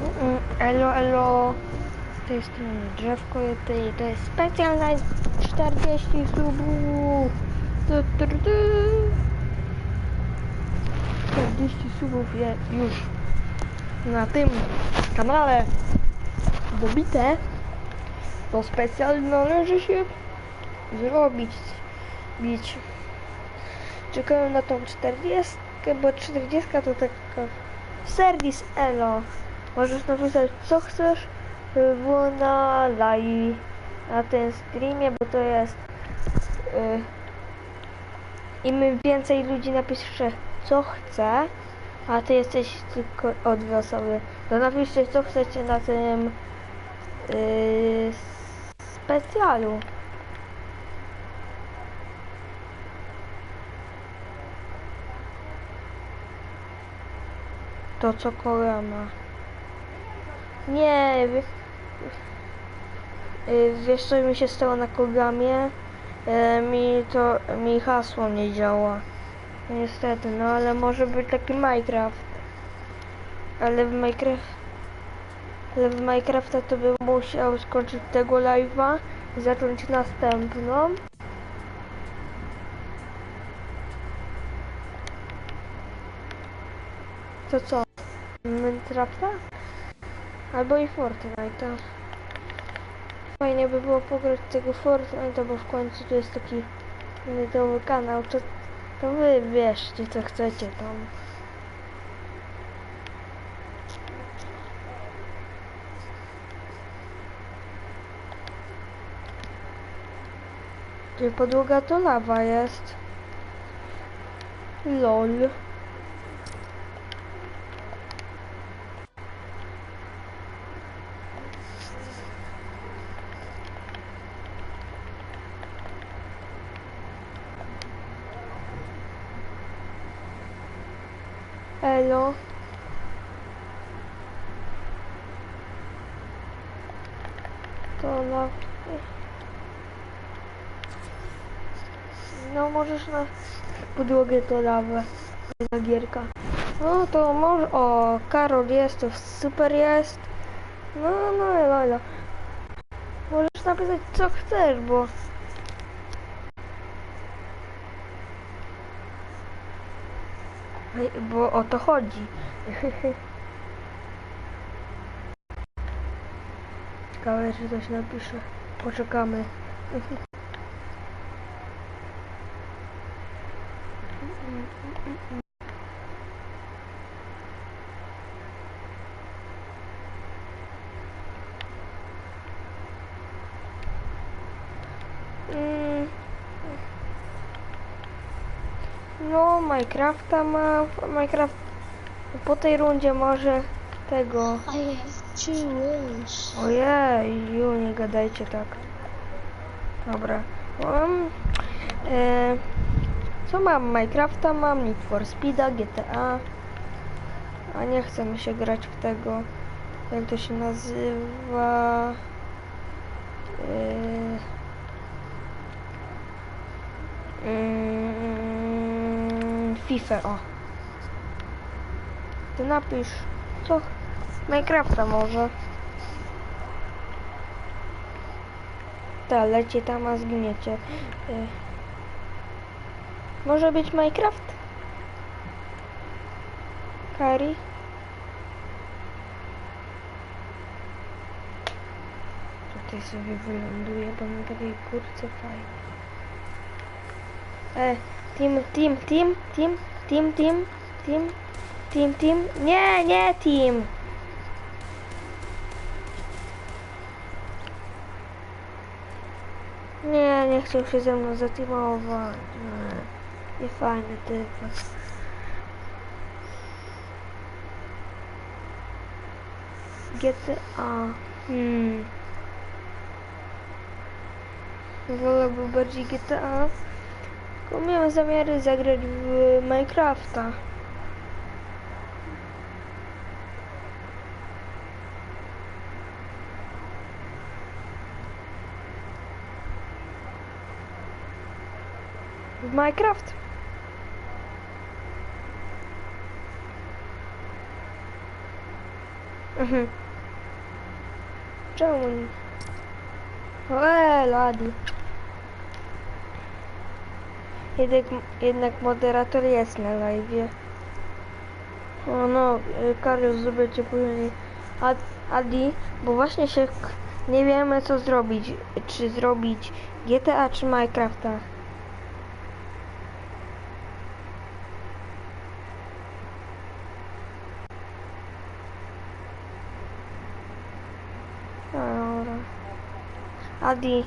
Mm, Elo, elo. Z tej strony drzewko i to jest specjalna 40 subów. Tu, tu, tu, tu. 40 subów je już na tym kanale dobite. To specjalnie należy się zrobić. Bić. Czekałem na tą 40, bo 40 to taka serwis Elo. Możesz napisać co chcesz było na live na tym streamie, bo to jest y, im więcej ludzi napisze co chce, a ty jesteś tylko od dwie osoby, to napiszcie co chcecie na tym y, specjalu. To co korona. Nie, y, wiesz co mi się stało na programie? E, mi to, mi hasło nie działa. Niestety, no ale może być taki Minecraft. Ale w Minecraft, ale w Minecrafta to bym musiał skończyć tego live'a i zacząć następną. To co? Minecrafta? Albo i Fortnite'a. Fajnie by było pograć tego Fortnite'a, bo w końcu to jest taki nowy kanał. To, to wy wierzcie co chcecie tam. Gdzie podłoga to lawa jest. LOL. Elo. To na... No możesz na podłogę to lawę. Na gierka. No to może... O, Karol jest, to super jest. No, no, elo, elo. Możesz napisać co chcesz, bo... Bo o to chodzi. Ciekawe, czy coś napisze. Poczekamy. Mm. No, Minecrafta ma. Minecraft po tej rundzie może tego. I have wings. Ojej, ju, nie gadajcie tak. Dobra. Mam. E, co mam? Minecrafta mam, Need for Speeda, GTA. A nie chce mi się grać w tego. Jak to się nazywa? E, mm, FIFA, o. Ty napisz, co? Minecrafta może. Ta, lecie tam, a zgniecie. Y. Może być Minecraft? Kari? Tutaj sobie wyląduję, bo na takiej kurce fajnie. E, team, team, team, team, team, team, team, team, team. Nie, nie, team. Nie, chciał się ze mną zateamować. Nie fajny typ. GTA. Hmm. Wolałbym bardziej GTA. Tylko miałem zamiary zagrać w Minecrafta. W Minecraft? Mhm. Czemu nie? Eee, ladi. Jednak, jednak moderator jest na live. O no, y, Karius, zrobię cię później. Ad, Adi, bo właśnie się nie wiemy co zrobić. Czy zrobić GTA czy Minecrafta. Dobra. Adi,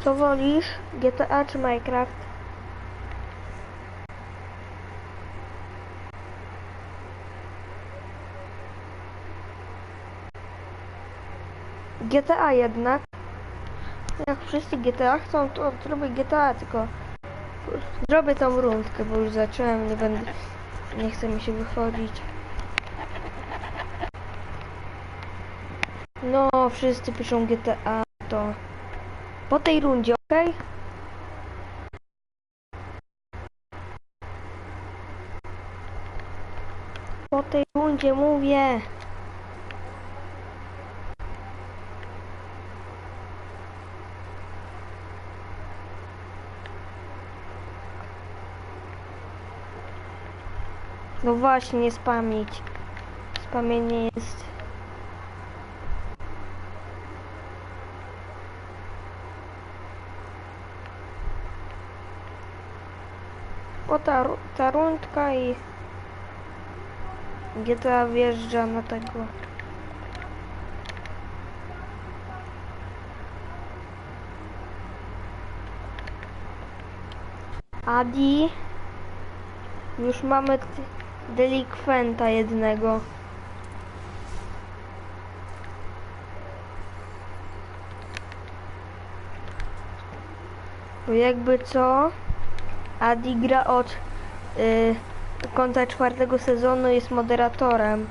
co wolisz? GTA czy Minecraft? GTA jednak. Jak wszyscy GTA chcą, to zrobię GTA, tylko zrobię tą rundkę, bo już zacząłem, nie będę, nie chce mi się wychodzić. No, wszyscy piszą GTA, to po tej rundzie, ok? Po tej rundzie mówię. No właśnie, nie spamić. Spamienie jest... O ta, ta rundka i... GTA wjeżdża na tego... Adi... Już mamy delikwenta jednego. Bo jakby co, Adi gra od y, końca czwartego sezonu, jest moderatorem.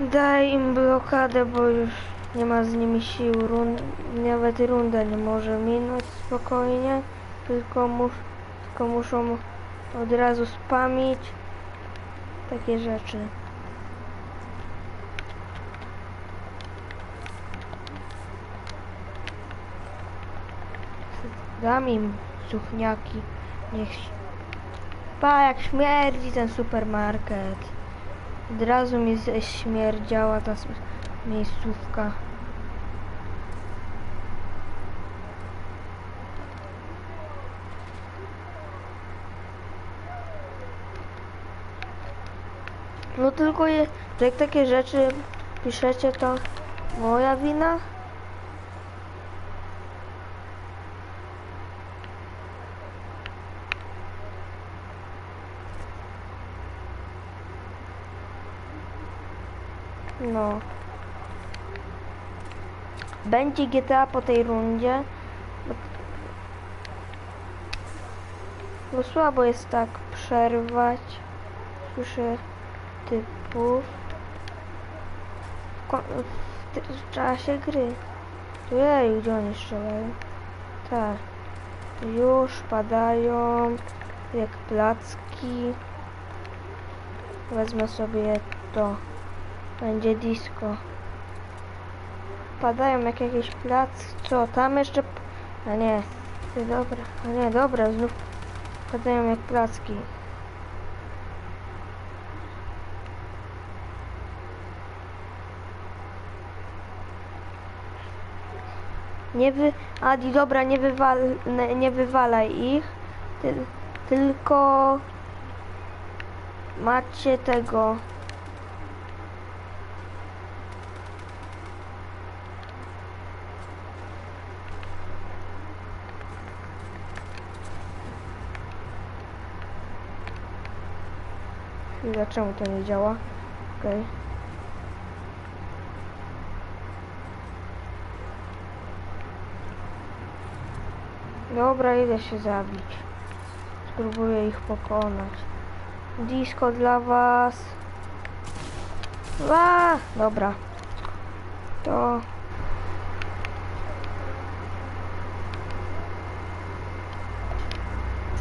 Daj im blokadę, bo już nie ma z nimi sił. Rund, nawet runda nie może minąć spokojnie, tylko, mus, tylko muszą od razu spamić takie rzeczy. Dam im suchniaki. Niech. Pa, jak śmierdzi ten supermarket. Od razu mi śmierdziała ta miejscówka. No tylko je, jak takie rzeczy piszecie, to moja wina? No. Będzie GTA po tej rundzie. Bo- słabo jest tak przerwać. Słyszę typów. W, w, w czasie gry. Jej, gdzie oni strzelają? Tak. Już padają jak placki. Wezmę sobie to. Będzie disco. Padają jak jakieś plac. Co, tam jeszcze... A nie. Dobra. A nie, dobra, znów padają jak placki. Nie wy... Adi, dobra, nie, wywal... nie, wywalaj ich. Ty... Tylko... Macie tego... Czemu to nie działa? Okej. Dobra, idę się zabić. Spróbuję ich pokonać. Disco dla was. A, dobra. To